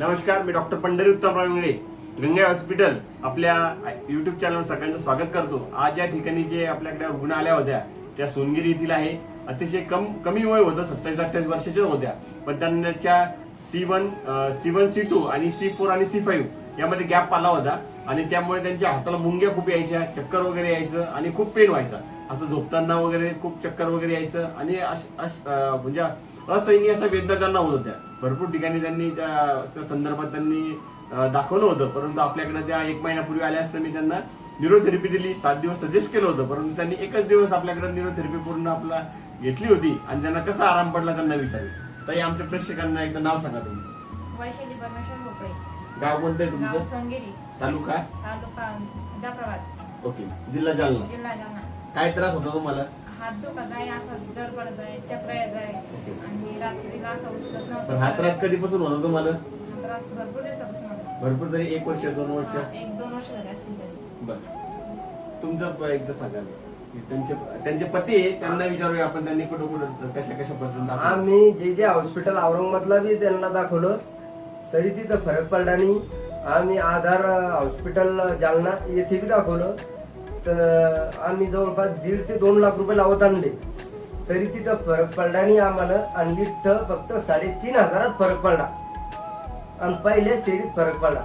नमस्कार मी doctor Pandhari Uttamrao Ingale Ganga hospital आपल्या युट्यूब चॅनलवर सगळ्यांचं स्वागत करतो. आज या ठिकाणी जे आपल्याकडे रुग्ण आल्या होत्या त्या सोनगिरी येथील आहे. अतिशय कम कमी वय होतं सत्तावीस अठ्ठावीस वर्षाच्या होत्या. पण त्यांच्या C one C one C two आणि सी फोर आणि सी फाईव्ह यामध्ये गॅप आला होता आणि त्यामुळे त्यांच्या हाताला मुंग्या खूप यायच्या चक्कर वगैरे यायचं आणि खूप पेन व्हायचा. असं झोपताना वगैरे खूप चक्कर वगैरे यायचं आणि अश- अश- म्हणजे असहनीय अशा वेदना त्यांना होत होत्या. भरपूर ठिकाणी त्यांनी त्या त्या संदर्भात त्यांनी दाखवलं होतं. परंतु आपल्याकडे त्या एक महिन्यापूर्वी आल्या असता मी त्यांना न्यूरोथेरपी दिली. सात दिवस सजेस्ट केलं होतं. परंतु त्यांनी एकच दिवस आपल्याकडे न्यूरोथेरपी पूर्ण आपला घेतली होती आणि त्यांना कसा आराम पडला त्यांना विचारलं. ताई आमच्या प्रेक्षकांना एकदा नाव सांगा तुमचं. वैशाली परमेश्वर भोपळे. गाव कोणतं आहे तुमचं? तालुका? ओके. जिल्हा जालना. जिल्हा जालना. काय त्रास होता तुम्हाला? हात दुखत आहे असं जड पडत आहे चक्र येत आहे. पण हा त्रास कधीपासून होता तुम्हाला? हा त्रास भरपूर दिवसापासून होता. भरपूर तरी एक वर्ष दोन वर्ष? हा, एक दोन वर्ष झाले असतील तरी. बर. तुमचं प- एकदा सांगा की त्यांचे त्यांचे पती आहे त्यांना विचारूया आपण त्यांनी कुठं कुठं कशा कशा पद्धतीने दाखवलं. आम्ही जे जे हॉस्पिटल औरंगाबादला बी त्यांना दाखवलं तरी तिथं फरक पडला नाही. आम्ही आधार हॉस्पिटल जालना येथे बी दाखवलं. तर आम्ही जवळपास दीड ते दोन लाख रुपये लावत आणले. तरी तिथं फरक पडला नाही आम्हाला. आणि इथं फक्त साडेतीन हजारात फरक पडला. आणि पहिल्याच फेरीत फरक पडला.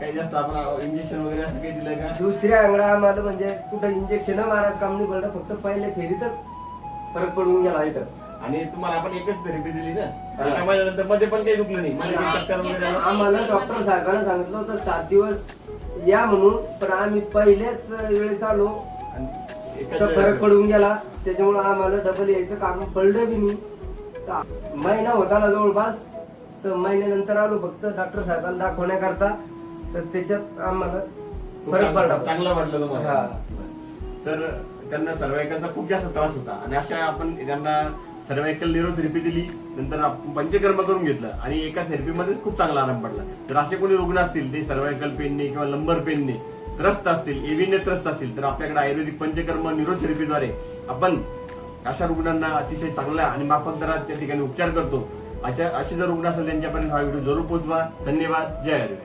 काही जास्त आपण इंजेक्शन वगैरे असं काही दिलं का? दुसऱ्या अंगडा आम्हाला म्हणजे कुठं इंजेक्शन मारायचं काम नाही पडलं फक्त पहिल्या फेरीतच फरक पडून गेला इथं. आणि तुम्हाला आपण एकच थेरपी दिली ना. एका महिन्यानंतरमध्ये पण काही दुखलं नाही. मला काही चक्कर वगैरे आलं? आम्हाला डॉक्टर साहेबांना सांगितलं होतं सात दिवस या म्हणून पण आम्ही पहिल्याच वेळेस आलो आणि तर फरक पडून गेला. त्याच्यामुळे आम्हाला डबल यायचं काम पडलं बी नाही. महिना होता ना जवळपास. तर महिन्यानंतर आलो फक्त डॉक्टर साहेबांना दाखवण्याकरता. तर त्याच्यात आम्हाला फरक पडला. चांगलं वाटलं तुम्हाला. तर त्यांना सर्वायकलचा खूप जास्त त्रास होता. आणि अशा आपण त्यांना सर्वायकल न्यूरोथेरपी दिली. नंतर पंचकर्म करून घेतलं. आणि एका थेरपीमध्येच खूप चांगला आराम पडला. तर असे कोणी रुग्ण असतील ते सर्वायकल पेनने किंवा लंबर पेनने त्रस्त असतील एव्हीने त्रस्त असतील तर आपल्याकडे आयुर्वेदिक पंचकर्म न्यूरोथेरपीद्वारे आपण अशा रुग्णांना अतिशय चांगला आणि माफक दरात त्या ठिकाणी उपचार करतो. अशा असे जर रुग्ण असेल त्यांच्यापर्यंत हा व्हिडिओ जरूर पोहोचवा. धन्यवाद. जय आयुर्वेद.